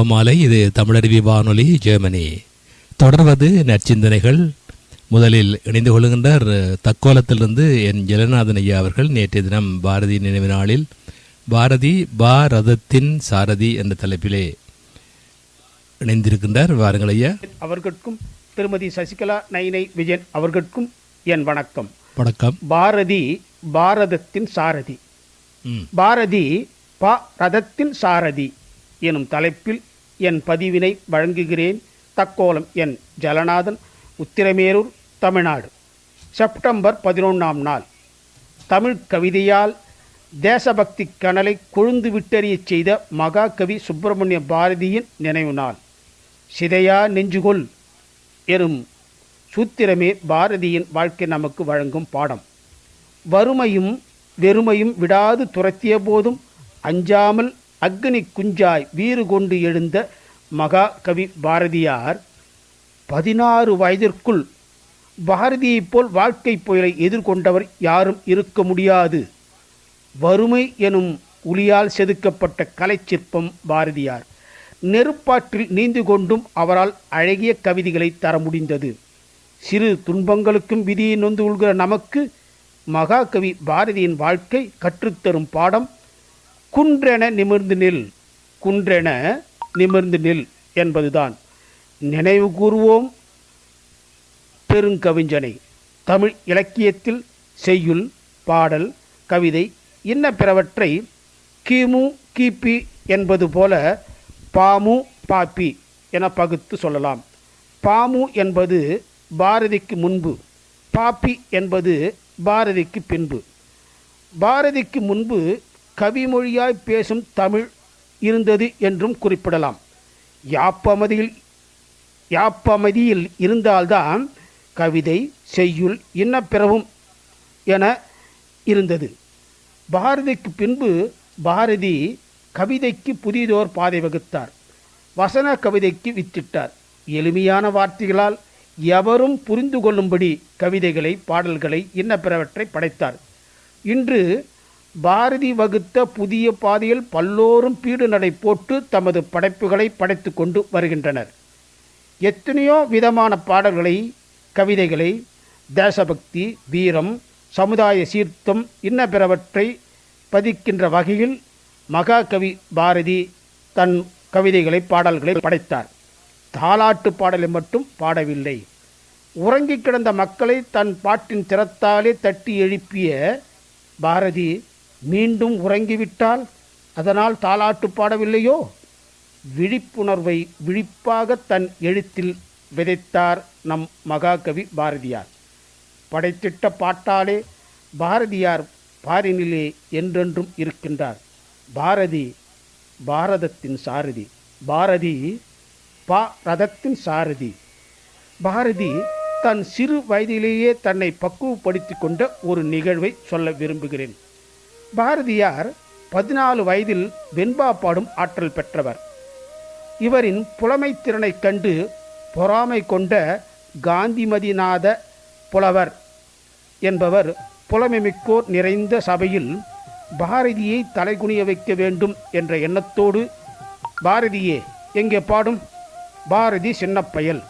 ஜபமாலை இது தமிழருவி வானொலி ஜெர்மனி. தொடர்வது நற்சிந்தனைகள். முதலில் இணைந்து கொள்கின்றார் தக்கோலத்திலிருந்து என் ஜெகநாதன் ஐயா அவர்கள் நேற்றைய தினம் பாரதி நினைவு நாளில் பாரதி பாரதத்தின் சாரதி என்ற தலைப்பிலே இணைந்திருக்கின்றார். வாருங்கள் ஐயா. அவர்களுக்கும் திருமதி சசிகலா நயினை விஜயன் அவர்களுக்கும் என் வணக்கம். வணக்கம். பாரதி பாரதத்தின் சாரதி. பாரதி பா ரதத்தின் சாரதி எனும் தலைப்பில் என் பதிவினை வழங்குகிறேன். தக்கோலம் என் ஜலநாதன் உத்திரமேரூர் தமிழ்நாடு. செப்டம்பர் பதினொன்றாம் நாள். தமிழ் கவிதையால் தேசபக்தி கனலை கொழுந்து விட்டறியச் செய்த மகாகவி சுப்பிரமணிய பாரதியின் நினைவு நாள். சிதையா நெஞ்சுகொள் எனும் சூத்திரமே பாரதியின் வாழ்க்கை நமக்கு வழங்கும் பாடம். வறுமையும் வெறுமையும் விடாது துரத்திய போதும் அஞ்சாமல் அக்னி குஞ்சாய் வீறு கொண்டு எழுந்த மகா கவி பாரதியார் பதினாறு வயதிற்குள் பாரதியைப் போல் வாழ்க்கை புயலை எதிர்கொண்டவர் யாரும் இருக்க முடியாது. வறுமை எனும் உளியால் செதுக்கப்பட்ட கலைச்சிற்பம் பாரதியார். நெருப்பாற்றில் நீந்து கொண்டும் அவரால் அழகிய கவிதைகளை தர முடிந்தது. சிறு துன்பங்களுக்கும் விதியை நொந்து உள்கிற நமக்கு மகாகவி பாரதியின் வாழ்க்கை கற்றுத்தரும் பாடம் குன்றென நிமிர்ந்து நில் குன்றென நிமிர்ந்து நில் என்பதுதான். நினைவு கூறுவோம் பெருங்கவிஞனை. தமிழ் இலக்கியத்தில் செய்யுள் பாடல் கவிதை இன்ன பிறவற்றை கிமு கிபி என்பது போல பாமு பாப்பி என பகுத்து சொல்லலாம். பாமு என்பது பாரதிக்கு முன்பு பாப்பி என்பது பாரதிக்கு பின்பு. பாரதிக்கு முன்பு கவிமொழியாய் பேசும் தமிழ் இருந்தது என்றும் குறிப்பிடலாம். யாப்பமதியில் யாப்பமதியில் இருந்தால்தான் கவிதை செய்யுள் இன்னப்பிறவும் என இருந்தது. பாரதிக்கு பின்பு பாரதி கவிதைக்கு புதிதோர் பாதை வகுத்தார். வசன கவிதைக்கு வித்திட்டார். எளிமையான வார்த்தைகளால் எவரும் புரிந்து கொள்ளும்படி கவிதைகளை பாடல்களை இன்ன பிறவற்றை படைத்தார். இன்று பாரதி வகுத்த புதிய பாதையில் பல்லோரும் பீடு நடை போட்டு தமது படைப்புகளை படைத்து கொண்டு வருகின்றனர். எத்தனையோ விதமான பாடல்களை கவிதைகளை தேசபக்தி வீரம் சமுதாய சீர்த்தம் இன்ன பிறவற்றை பதிக்கின்ற வகையில் மகாகவி பாரதி தன் கவிதைகளை பாடல்களை படைத்தார். தாலாட்டு பாடலை மட்டும் பாடவில்லை. உறங்கி கிடந்த மக்களை தன் பாட்டின் திறத்தாலே தட்டி எழுப்பிய பாரதி மீண்டும் உறங்கிவிட்டால் அதனால் தாலாட்டு பாடவில்லையோ? விழிப்புணர்வை விழிப்பாக தன் எழுத்தில் விதைத்தார் நம் மகாகவி பாரதியார். படைத்திட்ட பாட்டாலே பாரதியார் பாரினிலே என்றென்றும் இருக்கின்றார். பாரதி பாரதத்தின் சாரதி. பாரதி பா ரதத்தின் சாரதி. பாரதி தன் சிறு வயதிலேயே தன்னை பக்குவப்படுத்தி கொண்ட ஒரு நிகழ்வை சொல்ல விரும்புகிறேன். பாரதியார் பதினாலு வயதில் வெண்பா பாடும் ஆற்றல் பெற்றவர். இவரின் புலமைத் திறனைக் கண்டு பொறாமை கொண்ட காந்திமதிநாத புலவர் என்பவர் புலமைமிக்கோர் நிறைந்த சபையில் பாரதியை தலைகுனிய வைக்க வேண்டும் என்ற எண்ணத்தோடு பாரதியே எங்கே பாடும்? பாரதி சின்னப்பயல்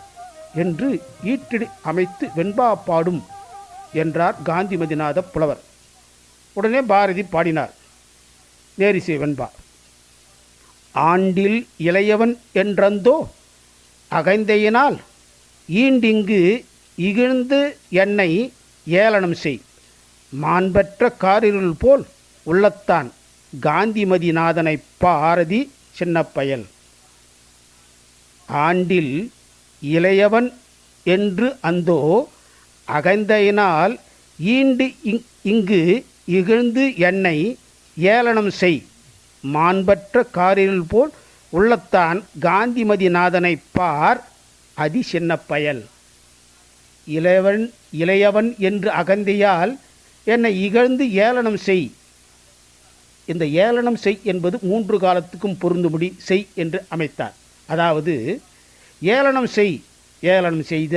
என்று ஈட்டிடு அமைத்து வெண்பா பாடும் என்றார் காந்திமதிநாத புலவர். உடனே பாரதி பாடினார். நேரிசை வெண்பா. ஆண்டில் இளையவன் என்றந்தோ அகைந்தையினால் ஈண்டிங்கு இகிழ்ந்து என்னை ஏளனம் செய். மாண்பற்ற காரிருள் போல் உள்ளத்தான் காந்திமதிநாதனை பாரதி சின்னப்பயல். ஆண்டில் இளையவன் என்று அந்தோ அகைந்தையினால் ஈண்டு இங்கு இகழ்ந்து என்னை ஏளனம் செய். மாண்பற்ற காரில் போல் உள்ளத்தான் காந்திமதிநாதனை பார் அதி சின்ன பயல். இளையவன் இளையவன் என்று அகந்தையால் என்னை இகழ்ந்து ஏளனம் செய். இந்த ஏளனம் செய் என்பது மூன்று காலத்துக்கும் பொருந்தும்படி செய் என்று அமைத்தார். அதாவது ஏளனம் செய் ஏளனம் செய்த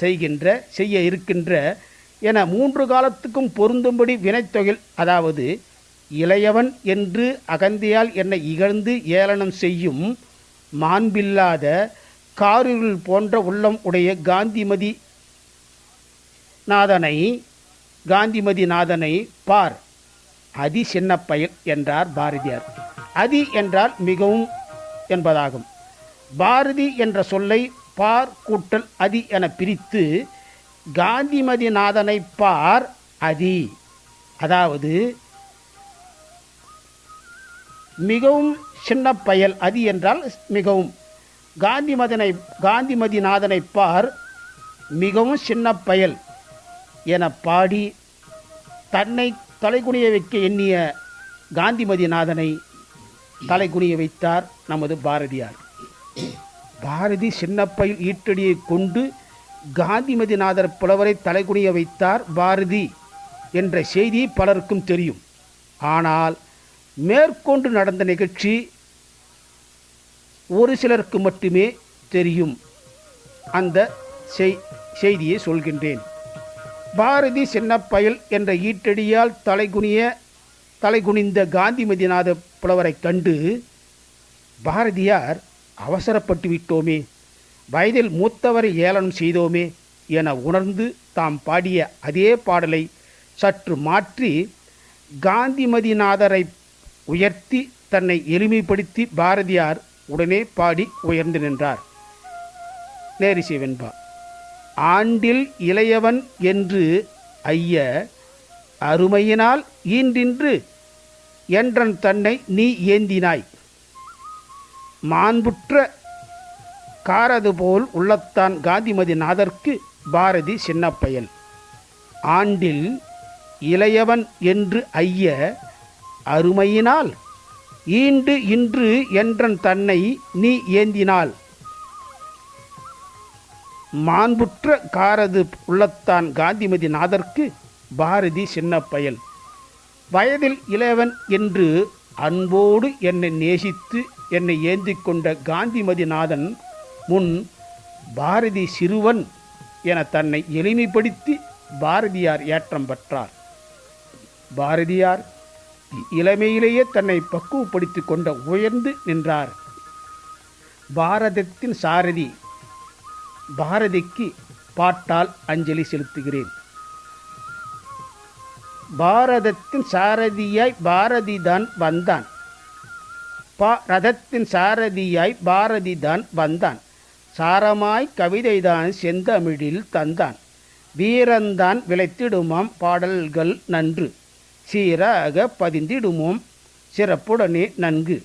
செய்கின்ற செய்ய இருக்கின்ற என மூன்று காலத்துக்கும் பொருந்தும்படி வினைத்தொகில் அதாவது இளையவன் என்று அகந்தியால் என்னை இகழ்ந்து ஏளனம் செய்யும் மாண்பில்லாத காரிருள் போன்ற உள்ளம் உடைய காந்திமதி நாதனை காந்திமதி நாதனை பார். அதி சின்ன பயல் என்றார் பாரதியார். அதி என்றால் மிகவும் என்பதாகும். பாரதி என்ற சொல்லை பார் கூட்டல் அதி என பிரித்து காந்திமதி நாதனை பார் அதி. அதாவது மிகவும் சின்ன பயல் அதி என்றால் மிகவும். காந்திமதனை காந்திமதி நாதனை பார் மிகவும் சின்ன பயல் என பாடி தன்னை தலைகுனிய வைக்க எண்ணிய காந்திமதி நாதனை தலைகுனிய வைத்தார் நமது பாரதியார். பாரதி சின்னப்பையில் ஈட்டடியை கொண்டு காந்திமதிநாதர் புலவரை தலைகுனிய வைத்தார் பாரதி என்ற செய்தி பலருக்கும் தெரியும். ஆனால் மேற்கொண்டு நடந்த நிகழ்ச்சி ஒரு சிலருக்கு மட்டுமே தெரியும். அந்த செய்தியை சொல்கின்றேன். பாரதி சின்னப்பயல் என்ற ஈட்டடியால் தலைகுனிய தலைகுனிந்த காந்திமதிநாத புலவரை கண்டு பாரதியார் அவசரப்பட்டு விட்டோமே. வயதில் மூத்தவரை ஏளனம் செய்தோமே என உணர்ந்து தாம் பாடிய அதே பாடலை சற்று மாற்றி காந்திமதிநாதரை உயர்த்தி தன்னை எளிமைப்படுத்தி பாரதியார் உடனே பாடி உயர்ந்து நின்றார். நேரிசை வெண்பா ஆண்டில் இளையவன் என்று ஐய அருமையினால் ஈன்றின்று என்றன் தன்னை நீ ஏந்தினாய். மாண்புற்ற காரது போல் உள்ளத்தான் காந்திமதி நாதர்க்கு பாரதி சின்னப்பயல் ஆண்டில் இளையவன் என்று ஐய அருமையினால் ஈண்டு இன்று என்றன் தன்னை நீ ஏந்தினாள் மாண்புற்ற காரது உள்ளத்தான் காந்திமதி நாதர்க்கு பாரதி சின்னப்பயல் வயதில் இளையவன் என்று அன்போடு என்னை நேசித்து என்னை ஏந்திக் கொண்ட காந்திமதி நாதன் முன் பாரதி சிறுவன் என தன்னை எளிமைப்படுத்தி பாரதியார் ஏற்றம் பெற்றார். பாரதியார் இளமையிலேயே தன்னை பக்குவப்படுத்திக் கொண்ட உயர்ந்து நின்றார். பாரதத்தின் சாரதி பாரதிக்கு பாட்டால் அஞ்சலி செலுத்துகிறேன். பாரதத்தின் சாரதியாய் பாரதி தான் வந்தான். பா ரதத்தின் சாரதியாய் பாரதி தான் வந்தான். சாரமாய் கவிதைதான் செந்தமிழில் தந்தான். வீரந்தான் விளைத்திடுமாம் பாடல்கள் நன்று. சீராக பதிந்திடுமோம் சிறப்புடனே நன்கு.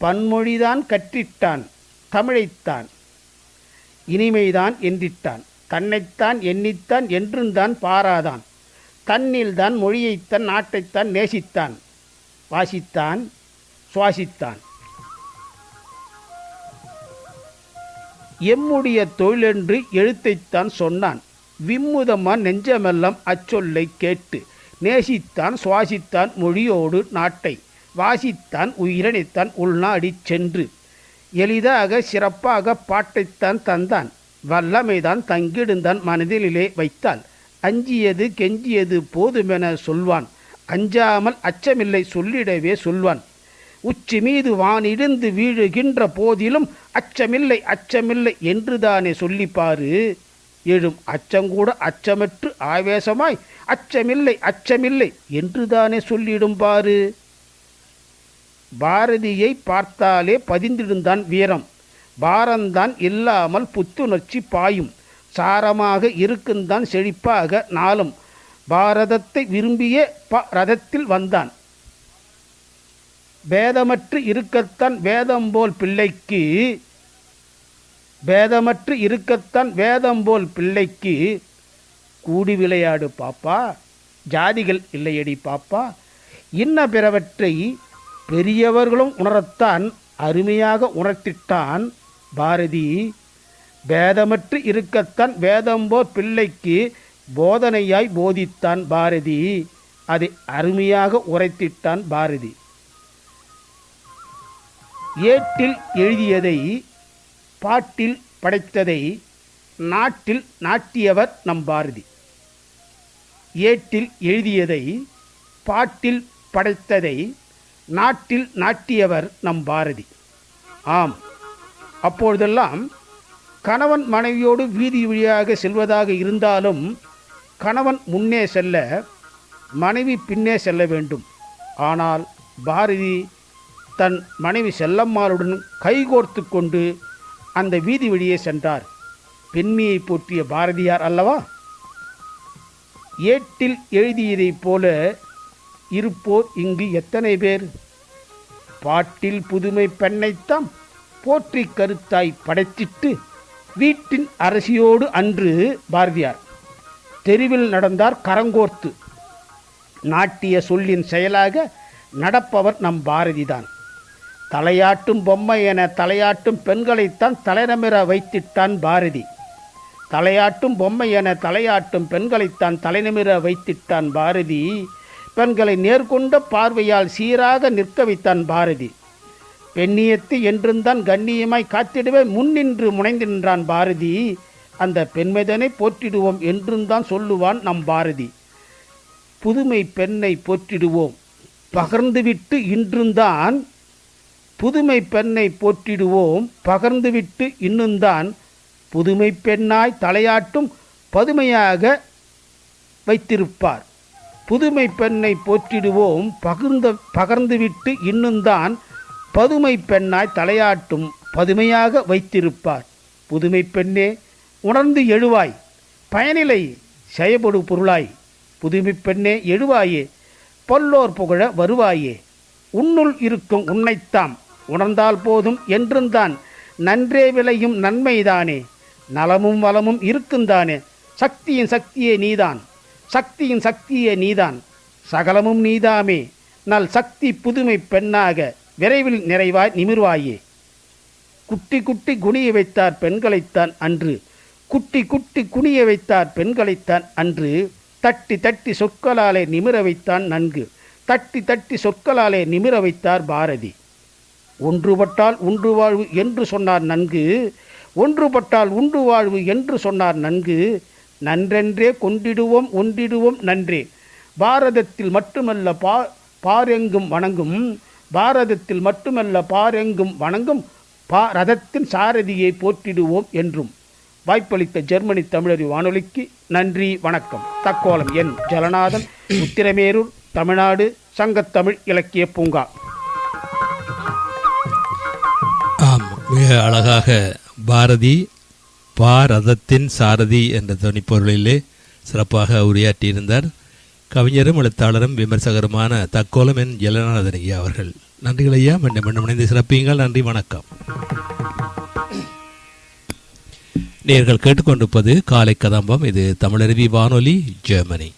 பன்மொழிதான் கற்றிட்டான் தமிழைத்தான். இனிமைதான் என்றிட்டான் தன்னைத்தான் எண்ணித்தான் என்றுந்தான் பாராதான். தன்னில்தான் மொழியைத்தான் நாட்டைத்தான் நேசித்தான். வாசித்தான் சுவாசித்தான். எம்முடைய தொழிலென்று எழுத்தைத்தான் சொன்னான். விம்முதமான் நெஞ்சமெல்லாம் அச்சொல்லை கேட்டு நேசித்தான் சுவாசித்தான் மொழியோடு நாட்டை வாசித்தான் உயிரனைத்தான் உள்நாடிச் சென்று. எளிதாக சிறப்பாக பாட்டைத்தான் தந்தான் வல்லமைதான் தங்கிடுந்தான் மனதிலே வைத்தால் அஞ்சியது கெஞ்சியது போதுமென சொல்வான் அஞ்சாமல் அச்சமில்லை சொல்லிடவே சொல்வான். உச்சி மீது வானிடிந்து வீழுகின்ற போதிலும் அச்சமில்லை அச்சமில்லை என்றுதானே சொல்லிப்பாரு. எழும் அச்சங்கூட அச்சமற்று ஆவேசமாய் அச்சமில்லை அச்சமில்லை என்றுதானே சொல்லிடும் பாரு. பாரதியை பார்த்தாலே பதிந்திடுந்தான் வீரம். பாரந்தான் இல்லாமல் புத்துணர்ச்சி பாயும். சாரமாக இருக்குந்தான் செழிப்பாக நாளும். பாரதத்தை விரும்பிய ப ரதத்தில் வந்தான். பேதமற்று இருக்கத்தான் வேதம் போல் பிள்ளைக்கு பேதமற்று இருக்கத்தான் வேதம் போல் பிள்ளைக்கு கூடி விளையாடு பாப்பா ஜாதிகள் இல்லையடி பாப்பா. இன்ன பிறவற்றை பெரியவர்களும் உணரத்தான் அருமையாக உணர்த்திட்டான் பாரதி. பேதமற்று இருக்கத்தான் வேதம்போ பிள்ளைக்கு போதனையாய் போதித்தான் பாரதி. அதை அருமையாக உரைத்திட்டான் பாரதி. ஏட்டில் எழுதியதை பாட்டில் படைத்ததை நாட்டில் நாட்டியவர் நம் பாரதி ஏட்டில் எழுதியதை பாட்டில் படைத்ததை நாட்டில் நாட்டியவர் நம் பாரதி ஆம். அப்பொழுதெல்லாம் கணவன் மனைவியோடு வீதி வழியாக செல்வதாக இருந்தாலும் கணவன் முன்னே செல்ல மனைவி பின்னே செல்ல வேண்டும். ஆனால் பாரதி தன் மனைவி செல்லம்மாளுடன் கைகோர்த்து கொண்டு அந்த வீதி வழியே சென்றார். பெண்மையை போற்றிய பாரதியார் அல்லவா? ஏட்டில் எழுதியதைப் போல இருப்போர் இங்கு எத்தனை பேர்? பாட்டில் புதுமை பெண்ணைத்தாம் போற்றி கருத்தாய் படைத்திட்டு வீட்டின் அரசியோடு அன்று பாரதியார். தெருவில் நடந்தார் கரங்கோர்த்து. நாட்டிய சொல்லின் செயலாக நடப்பவர் நம் பாரதிதான். தலையாட்டும் பொம்மை என தலையாட்டும் பெண்களைத்தான் தலைநமிர வைத்திட்டான் பாரதி. தலையாட்டும் பொம்மை என தலையாட்டும் பெண்களைத்தான் தலைநிமிர வைத்திட்டான் பாரதி. பெண்களை நேர்கொண்ட பார்வையால் சீராக நிற்க வைத்தான் பாரதி. பெண்ணியத்து என்றுந்தான் கண்ணியமாய் காத்திடவே முன்னின்று முனைந்து நின்றான் பாரதி. அந்த பெண்மைதனை போற்றிடுவோம் என்றுந்தான் சொல்லுவான் நம் பாரதி. புதுமை பெண்ணை போற்றிடுவோம். பகர்ந்துவிட்டு இன்றுந்தான் புதுமை பெண்ணை போற்றிடுவோம். பகர்ந்துவிட்டு இன்னுந்தான் புதுமை பெண்ணாய் தலையாட்டும் பதுமையாக வைத்திருப்பார். புதுமை பெண்ணை போற்றிடுவோம். பகிர்ந்த பகர்ந்துவிட்டு இன்னுந்தான் பதுமை பெண்ணாய் தலையாட்டும் பதுமையாக வைத்திருப்பார். புதுமை பெண்ணே உணர்ந்து எழுவாய். பயனிலை செயபடு பொருளாய். புதுமை பெண்ணே எழுவாயே. பல்லோர் புகழ வருவாயே. உன்னுள் இருக்கும் உன்னைத்தாம் உணர்ந்தால் போதும் என்றுந்தான் நன்றே விளையும் நன்மைதானே. நலமும் வளமும் இருக்குந்தானே சக்தியின் சக்தியே நீதான். சக்தியின் சக்தியே நீதான். சகலமும் நீதாமே. நல் சக்தி புதுமை பெண்ணாக விரைவில் நிறைவாய் நிமிர்வாயே. குட்டி குட்டி குனிய வைத்தார் பெண்களைத்தான் அன்று. குட்டி குட்டி குனிய வைத்தார் பெண்களைத்தான் அன்று. தட்டி தட்டி சொற்களாலே நிமிர வைத்தான் நன்கு. தட்டி தட்டி சொற்களாலே நிமிர வைத்தார் பாரதி. ஒன்றுபட்டால் உண்டு வாழ்வு என்று சொன்னார் நன்கு ஒன்றுபட்டால் உண்டு வாழ்வு என்று சொன்னார் நன்கு நன்றென்றே கொண்டிடுவோம் ஒன்றிடுவோம் நன்றே. பாரதத்தில் மட்டுமல்ல பா பாரெங்கும் வணங்கும் பாரதத்தில் மட்டுமல்ல பாரெங்கும் வணங்கும் பா ரதத்தின் சாரதியை போற்றிடுவோம் என்றும். வாய்ப்பளித்த ஜெர்மனி தமிழறி வானொலிக்கு நன்றி வணக்கம். தக்கோலம் என் ஜலநாதன் உத்திரமேரூர் தமிழ்நாடு சங்கத்தமிழ் இலக்கிய பூங்கா. மிக அழகாக பாரதி பாரதத்தின் சாரதி என்ற துணிப்பொருளிலே சிறப்பாக உரையாற்றியிருந்தார். கவிஞரும் எழுத்தாளரும் விமர்சகருமான தக்கோலம் என் ஜலநாதன் ஐயா அவர்கள். நன்றிகள் ஐயா மீண்டும் மீண்டும் இணைந்து சிறப்பியுங்கள். நன்றி வணக்கம். நேர்கள் கேட்டுக்கொண்டிருப்பது காலை கதம்பம். இது தமிழருவி வானொலி ஜெர்மனி.